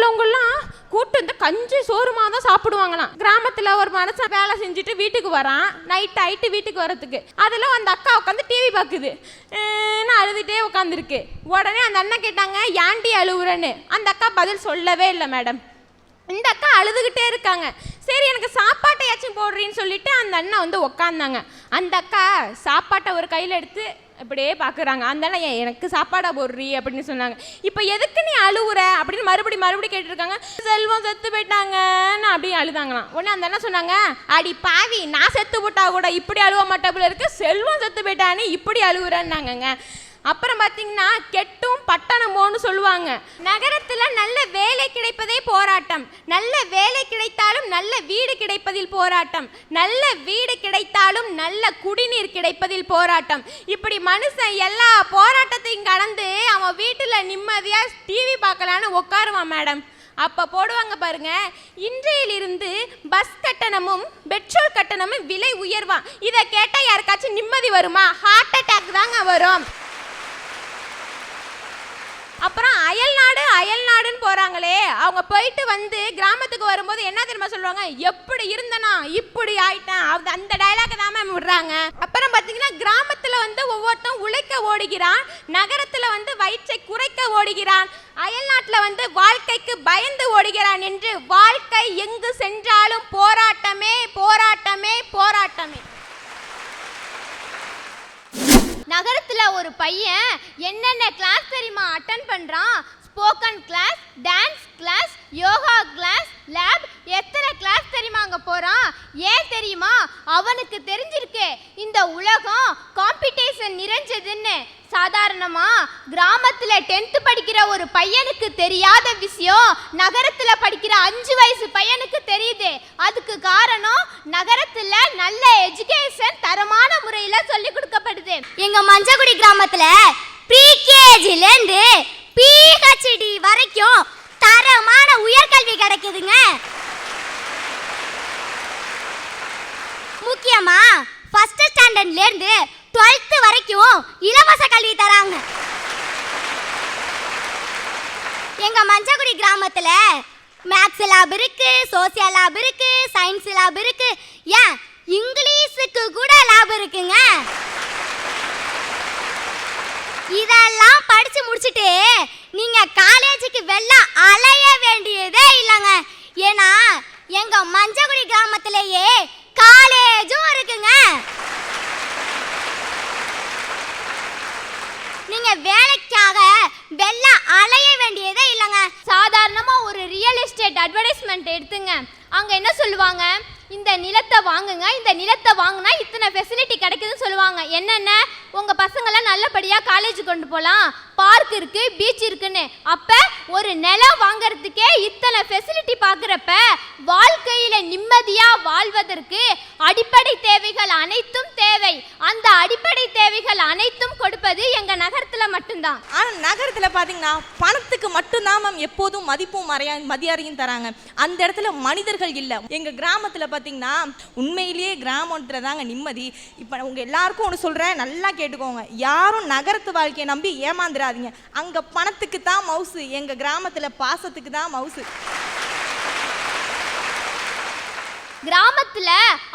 உள்ளவங்கெல்லாம் கூட்டு வந்து கஞ்சி சோறுமா தான் சாப்பிடுவாங்களாம். கிராமத்துல ஒரு மனுஷன் வேலை செஞ்சுட்டு வீட்டுக்கு வரான். நைட் ஆயிட்டு வீட்டுக்கு வரதுக்கு அதில் அந்த அக்கா உட்காந்து டிவி பார்க்குது. ஏன்னு அழுதுகிட்டே உட்காந்துருக்கு உடனே அந்த அண்ணன் கேட்டாங்க ஏன்டி அழுகுறேன்னு அந்த அக்கா பதில் சொல்லவே இல்லை மேடம் இந்த அக்கா அழுதுகிட்டே இருக்காங்க. சரி எனக்கு சாப்பாட்டையாச்சும் போடுறீன்னு சொல்லிட்டு அந்த அண்ணன் வந்து உக்காந்தாங்க. அந்த அக்கா சாப்பாட்டை ஒரு கையில் எடுத்து அப்படியே பார்க்குறாங்க அந்த அண்ணன் "ஏன் எனக்கு சாப்பாடா போடுறீ? அப்படின்னு சொன்னாங்க. இப்போ எதுக்கு நீ அழுவுற? அப்படின்னு மறுபடி மறுபடி கேட்டிருக்காங்க. செல்வம் செத்து போயிட்டாங்கன்னு அப்படியே அழுதாங்களாம். உடனே அந்த அண்ணன் சொன்னாங்க அடி பாவி நான் செத்து போட்டா கூட இப்படி அழுவ மாட்டாப்புல இருக்கு. செல்வம் செத்து போயிட்டான்னு இப்படி அழுகுறேன்னாங்க அப்புறம் பார்த்தீங்கன்னா கெட்டும் பட்டணமோன்னு சொல்லுவாங்க. நகரத்தில் நல்ல வேலை கிடைப்பதே போராட்டம். நல்ல வேலை கிடைத்தாலும் நல்ல வீடு கிடைப்பதில் போராட்டம். நல்ல வீடு கிடைத்தாலும் நல்ல குடிநீர் கிடைப்பதில் போராட்டம். இப்படி மனுஷன் எல்லா போராட்டத்தையும் கடந்து அவன் வீட்டில் நிம்மதியாக டிவி பார்க்கலான்னு உட்காருவான் மேடம். அப்போ போடுவாங்க பாருங்க இன்றையிலிருந்து பஸ் கட்டணமும் பெட்ரோல் கட்டணமும் விலை உயர்வான் இதை கேட்டால் யாருக்காச்சும் நிம்மதி வருமா? ஹார்ட் அட்டாக் தாங்க வரும். அப்புறம் அயல் நாடு அயல் நாடுன்னு போறாங்களே. அவங்க போயிட்டு வந்து கிராமத்துக்கு வரும்போது என்ன தெரியுமா சொல்லுவாங்க? எப்படி இருந்தனா இப்படி ஆயிட்டேன். அது அந்த டயலாக் தான் மேம் விடுறாங்க. அப்புறம் பார்த்தீங்கன்னா கிராமத்துல வந்து ஒவ்வொருத்தன் உழைக்க ஓடுகிறான். நகரத்துல வந்து வயிற்றை குறைக்க ஓடுகிறான். அயல் நாட்டில் வந்து வாழ்க்கைக்கு பயந்து ஓடுகிறான் என்று வாழ்க்கை எங்கு சென்றாலும் போராட்டமே போராட்டமே போராட்டமே. நகரத்துல ஒரு பையன் என்னென்ன கிளாஸ் தெரியுமா அட்டன் பண்றான்? Spoken class dance class yoga class lab எத்தனை கிளாஸ் தெரியுமா அங்கே போகிறான் ஏன் தெரியுமா? அவனுக்கு தெரிஞ்சிருக்கு. இந்த உலகம் காம்படிஷன் நிறைஞ்சதுன்னு. சாதாரணமாக கிராமத்தில் டென்த்து படிக்கிற ஒரு பையனுக்கு தெரியாத விஷயம் நகரத்தில் படிக்கிற அஞ்சு வயசு பையனுக்கு தெரியுது. அதுக்கு காரணம் நகரத்தில் நல்ல எஜுகேஷன் தரமான முறையில் சொல்லி கொடுக்கப்படுது. எங்கள் மஞ்சக்குடி கிராமத்தில் ப்ரீகேஜிலேருந்து பிஹெச்டி வரைக்கும் தரமான உயர்கல்வி கிடைக்குதுங்க. முக்கியமா ஃபர்ஸ்ட் ஸ்டாண்டர்ட்ல இருந்து 12th வரைக்கும் இலவச கல்வி தராங்க. எங்க மஞ்சக்குடி கிராமத்துல மேக்ஸ் லேப் இருக்கு சோசியல் லேப் இருக்கு சயின்ஸ் லேப் இருக்கு. ஏன்? இங்கிலீஷுக்கு கூட லேப் இருக்குங்க. இதெல்லாம் படிச்சு முடிச்சுட்டு வெள்ளம் அலைய வேண்டியதே இல்லைங்க. ஏன்னா எங்க மஞ்சக்குடி கிராமத்திலேயே காலேஜும் இருக்குங்க. நீங்க வேலைக்காக வெள்ளம் அலைய வேண்டியதே இல்லைங்க. சாதாரணமா ஒரு ரியல் எஸ்டேட் அட்வர்டைஸ்மெண்ட் எடுத்துங்க. அங்க என்ன சொல்லுவாங்க? இந்த நிலத்தை வாங்குங்க இந்த நிலத்தை வாங்கினா இத்தனை ஃபெசிலிட்டி கிடைக்குதுன்னு சொல்லுவாங்க. என்னென்ன? உங்கள் பசங்களை நல்லபடியாக காலேஜ் கொண்டு போகலாம் பார்க் இருக்கு பீச் இருக்குன்னு. அப்போ ஒரு நிலம் வாங்குறதுக்கே இத்தனை ஃபெசிலிட்டி பார்க்குறப்ப வாழ்க்கையில் நிம்மதியாக வாழ்வதற்கு அடிப்படை தேவைகள் அனைத்தும் தேவை. அந்த அடிப்படை தேவைகள் அனைத்தும் மட்டும்தான் ஆனால் நகரத்தில் பார்த்தீங்கன்னா பணத்துக்கு மட்டும்தான் மேம் எப்போதும் மதிப்பும் மறையா மதியாரையும் தராங்க. அந்த இடத்துல மனிதர்கள் இல்லை. எங்கள் கிராமத்தில் பார்த்தீங்கன்னா உண்மையிலேயே கிராமத்தில் தாங்க நிம்மதி. இப்போ உங்கள் எல்லாருக்கும் ஒன்று சொல்கிறேன் நல்லா கேட்டுக்கோங்க. யாரும் நகரத்து வாழ்க்கையை நம்பி ஏமாந்துடாதீங்க அங்கே பணத்துக்கு தான் மவுசு எங்கள் கிராமத்தில் பாசத்துக்கு தான் மவுசு கிராமத்துல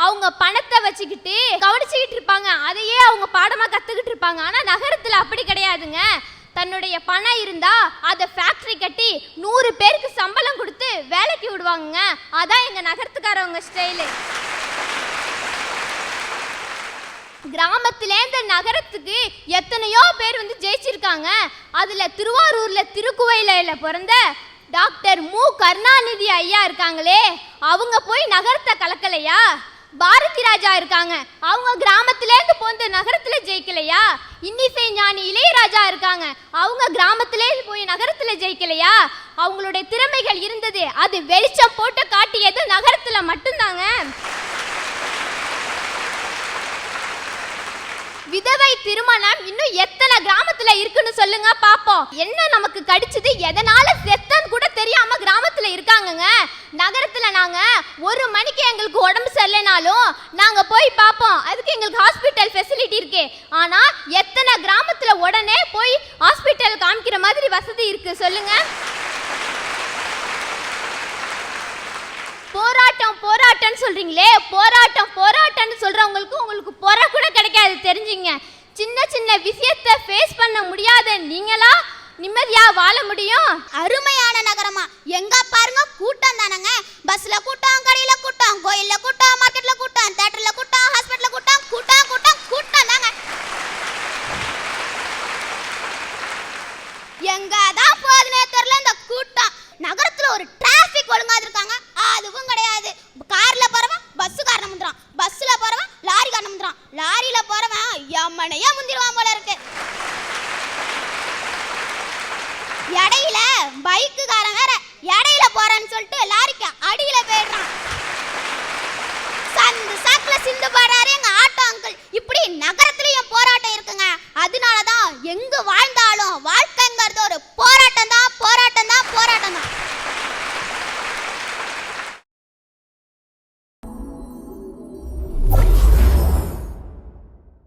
அவங்க பணத்தை வச்சுக்கிட்டு கவனிச்சுக்கிட்டு இருப்பாங்க. அதையே அவங்க பாடமா கத்துக்கிட்டு இருப்பாங்க. ஆனா நகரத்துல அப்படி கிடையாதுங்க. தன்னுடைய பணம் இருந்தா அதை ஃபேக்டரி கட்டி நூறு பேருக்கு சம்பளம் கொடுத்து வேலைக்கு விடுவாங்க அதான் எங்க நகரத்துக்காரவங்க ஸ்டைலு கிராமத்திலேருந்து நகரத்துக்கு எத்தனையோ பேர் வந்து ஜெயிச்சிருக்காங்க. அதுல திருவாரூர்ல திருக்குவையில பிறந்த டாக்டர் மு. கருணாநிதி ஐயா இருக்காங்களே அவங்க போய் நகரத்தை கலக்கலையா? பாரதி ராஜா இருக்காங்க அவங்க கிராமத்திலேருந்து போந்து நகரத்துல ஜெயிக்கலையா? இன்னிசை ஞானி இளையராஜா இருக்காங்க அவங்க கிராமத்திலேருந்து போய் நகரத்துல ஜெயிக்கலையா? அவங்களுடைய திறமைகள் இருந்தது அது வெளிச்சம் போட்டு காட்டியது நகரத்துல மட்டும்தாங்க. விதவை திருமணம் இன்னும் எத்தனை கிராமத்துல இருக்குன்னு சொல்லுங்க பாப்போம். என்ன நமக்கு கடிச்சது? எதனால செத்தன்னு கூட தெரியாம கிராமத்துல இருக்காங்கங்க. நகரத்துல நாங்க ஒரு மணிக்கு எங்களுக்கு உடம்பு சரியில்லைனாலும் நாங்க போய் பார்ப்போம் அதுக்கு எங்களுக்கு ஹாஸ்பிட்டல் ஃபெசிலிட்டி இருக்கு. ஆனா எத்தனை கிராமத்துல உடனே போய் ஹாஸ்பிட்டல் காமிக்கிற மாதிரி வசதி இருக்கு சொல்லுங்க. போராட்டம் போராட்டம்னு சொல்றீங்களே போராட்டம் போராட்டம்னு சொல்றவங்களுக்கு உங்களுக்கு பொற கூட கிடைக்காது தெரிஞ்சுங்க. சின்ன சின்ன விஷயத்த ஃபேஸ் பண்ண முடியாத நீங்களா நிம்மதியா வாழ முடியும்? அருமையான நகரமா. எங்க பாருங்க கூட்டம் தானங்க. பஸ்ல கூட்டம் கடையில கூட்டம் கோயில்ல கூட்டம் மார்க்கெட்ல கூட்டம் தேட்டர்ல கூட்டம். கிடையாது கார்ல போறவன் பஸ் காரணம் முந்துறான். பஸ்ல போறவன் லாரி காரணம் முந்துறான். லாரியில போறவன் எம்மனையா முந்திடுவான் போல இருக்கு. இடையில பைக்குக்காரன் வேற இடையில போறேன்னு சொல்லிட்டு லாரிக்கு அடியில போயிடுறான். சந்து சாக்குல சிந்து பாடுறாரு எங்க ஆட்டோ அங்கிள். இப்படி நகரத்துலயும் போராட்டம் இருக்குங்க. அதனாலதான் எங்க வாழ்ந்தாலும்